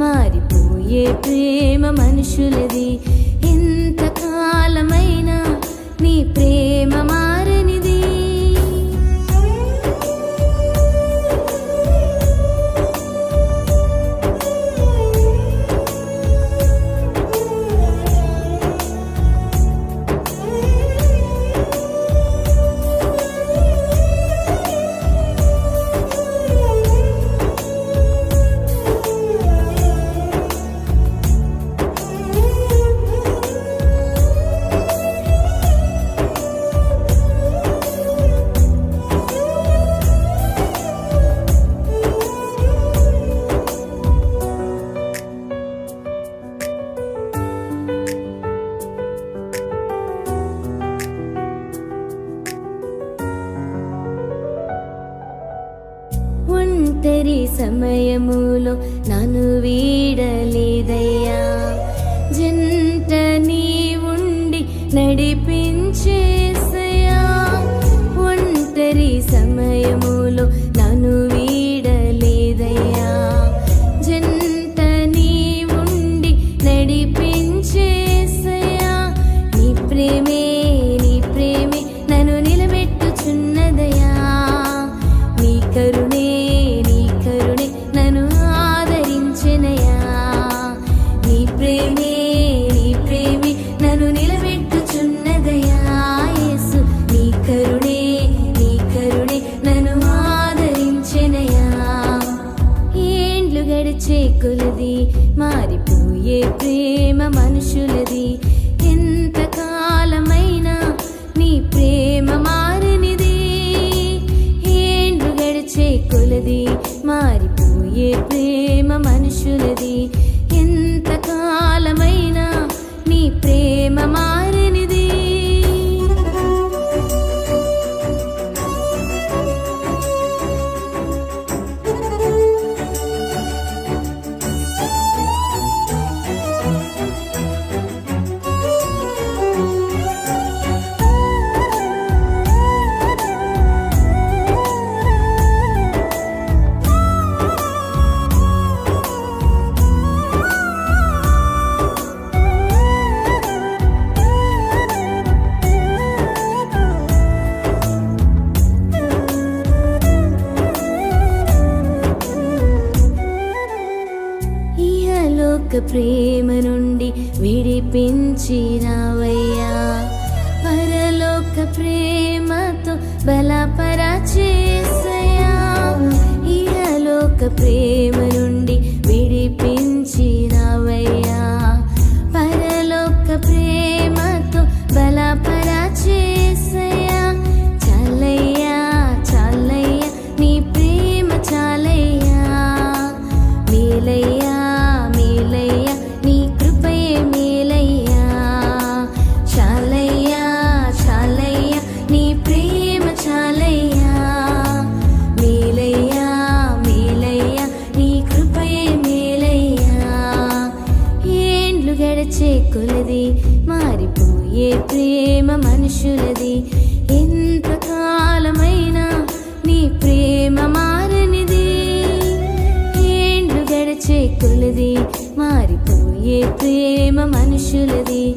మారిపోయే ప్రేమ మనుషులది. ఎంతకాలమైనా నీ ప్రేమ ఒంటరి సమయములో నన్ను వీడలేదయ్యా. జంట నీ ఉండి నడిపించే గడిచే కొలది మారిపోయే ప్రేమ మనుషులది. ఎంత ఇహలోక ప్రేమ నుండి విడిపించినావయ్యా. పరలోక ప్రేమతో బలపరచేసయ్యా. ఇహలోక ప్రేమ గడిచే కొలది మారిపోయే ప్రేమ మనుషులది. ఎంత కాలమైనా నీ ప్రేమ మారనిది. ఏండ్లు గడిచే కొలది మారిపోయే ప్రేమ మనుషులది.